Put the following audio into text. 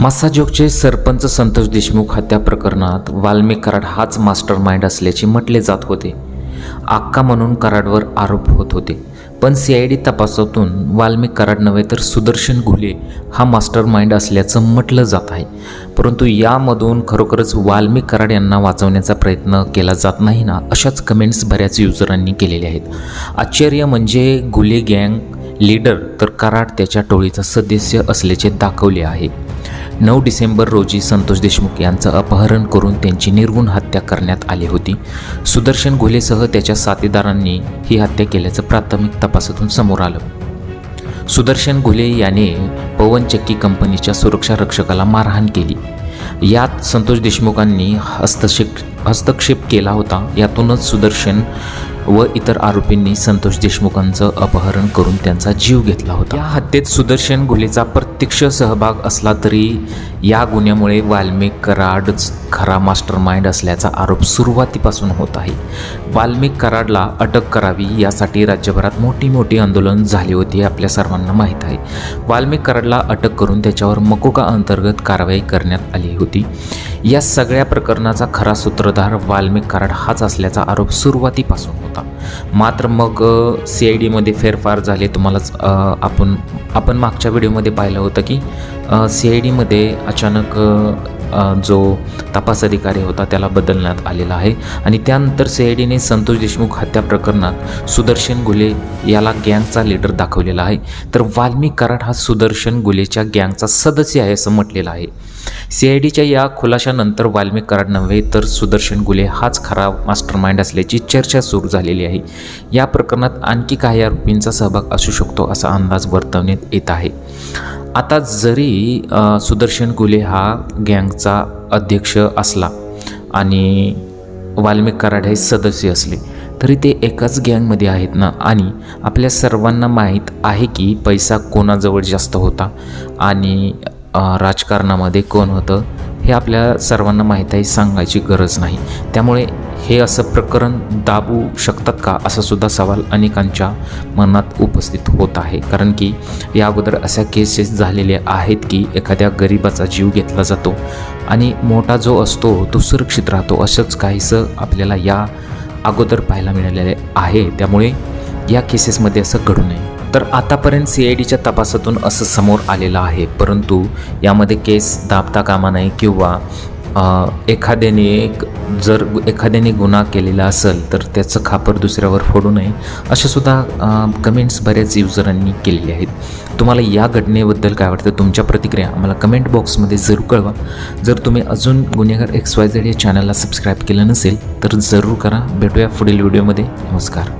मासाजोगचे सरपंच संतोष देशमुख हत्या प्रकरणात वाल्मिक कराड हाच मास्टर माइंड असल्याचे म्हटले जात होते. आक्का म्हणून कराडवर आरोप होत होते. पण सी आय डी तपासातून वाल्मिक कराड नव्हे तर सुदर्शन घुले हा मास्टर माइंड असल्याचं म्हटलं जात आहे. परंतु यामधून खरोखरच वाल्मिक कराड यांना वाचवण्याचा प्रयत्न केला जात नाही ना अशाच कमेंट्स बऱ्याच युजरांनी केलेल्या आहेत. आश्चर्य म्हणजे गुले गँग लीडर तर कराड त्याच्या टोळीचा सदस्य असल्याचे दाखवले आहे. नऊ डिसेंबर रोजी संतोष देशमुख यांचं अपहरण करून त्यांची निर्गुण हत्या करण्यात आली होती. सुदर्शन घुलेसह त्याच्या साथीदारांनी ही हत्या केल्याचं प्राथमिक तपासातून समोर आलं. सुदर्शन घुले याने पवन चक्की कंपनीच्या सुरक्षा रक्षकाला मारहाण केली. यात संतोष देशमुखांनी हस्तक्षेप हस्तक्षेप केला होता. यातूनच सुदर्शन व इतर आरोपींनी संतोष देशमुखांचं अपहरण करून त्यांचा जीव घेतला होता. या हत्येत सुदर्शन घुलेचा प्रत्यक्ष सहभाग असला तरी या गुन्ह्यामुळे वाल्मिक कराडच खरा मास्टर माइंड असल्याचा आरोप सुरुवातीपासून होत आहे. वाल्मिक कराडला अटक करावी यासाठी राज्यभरात मोठी मोठी आंदोलन झाली होती आपल्या सर्वांना माहीत आहे. वाल्मिक कराडला अटक करून त्याच्यावर मकोका अंतर्गत कारवाई करण्यात आली होती. या सगळ्या प्रकरणाचा खरा सूत्रधार वाल्मिक कराड हाच असल्याचा आरोप सुरुवातीपासून होता. मात्र मग सी आय डीमध्ये फेरफार झाले. तुम्हालाच आपण आपण मागच्या व्हिडिओमध्ये पाहिलं होतं की सी आय डीमध्ये अचानक जो तपास अधिकारी होता त्याला बदलण्यात आलेला आहे. आणि त्यानंतर सी आय डीने संतोष देशमुख हत्या प्रकरणात सुदर्शन गुले याला गँगचा लीडर दाखवलेला आहे. तर वाल्मी कराड हा सुदर्शन गुलेच्या गँगचा सदस्य आहे असं म्हटलेलं आहे. सी आय डीच्या या खुलाशानंतर वाल्मी कराड नव्हे तर सुदर्शन गुले हाच खरा मास्टर माइंड असल्याची चर्चा सुरू झालेली आहे. या प्रकरणात आणखी काही आरोपींचा सहभाग असू शकतो असा अंदाज वर्तवण्यात येत आहे. आता जरी सुदर्शन गुले हा गँगचा अध्यक्ष असला आणि वाल्मिक कराड हे सदस्य असले तरी ते एकाच गँगमध्ये आहेत ना? आणि आपल्या सर्वांना माहीत आहे की पैसा कोणाजवळ जास्त होता आणि राजकारणामध्ये कोण होतं हे आपल्या सर्वांना माहीत आहे सांगायची गरज नाही. त्यामुळे हे असं प्रकरण दाबू शकतात का? असा सुद्धा सवाल अनेकांच्या मनात उपस्थित होत आहे. कारण की या अगोदर अशा केसेस झालेल्या आहेत की एखाद्या गरिबाचा जीव घेतला जातो आणि मोठा जो असतो तो सुरक्षित राहतो. असंच काहीसं आपल्याला या अगोदर पाहायला मिळालेले आहे. त्यामुळे या केसेसमध्ये असं घडू नये. तर आतापर्यंत सी आय डीच्या तपासातून असं समोर आलेलं आहे. परंतु यामध्ये केस दाबता कामा नये किंवा एखाद्याने एक जर एखाद्याने गुन्हा केलेला असेल तर त्याचं खापर दुसऱ्यावर फोडू नये अशा सुद्धा कमेंट्स बऱ्याच युजरांनी केलेले आहेत. तुम्हाला या घटनेबद्दल काय वाटतं? तुमच्या प्रतिक्रिया आम्हाला कमेंट बॉक्समध्ये जरूर कळवा. जर तुम्ही अजून गुन्हेगार एक्स वाय झेड या चॅनलला सबस्क्राईब केलं नसेल तर जरूर करा. भेटूया पुढील व्हिडिओमध्ये नमस्कार.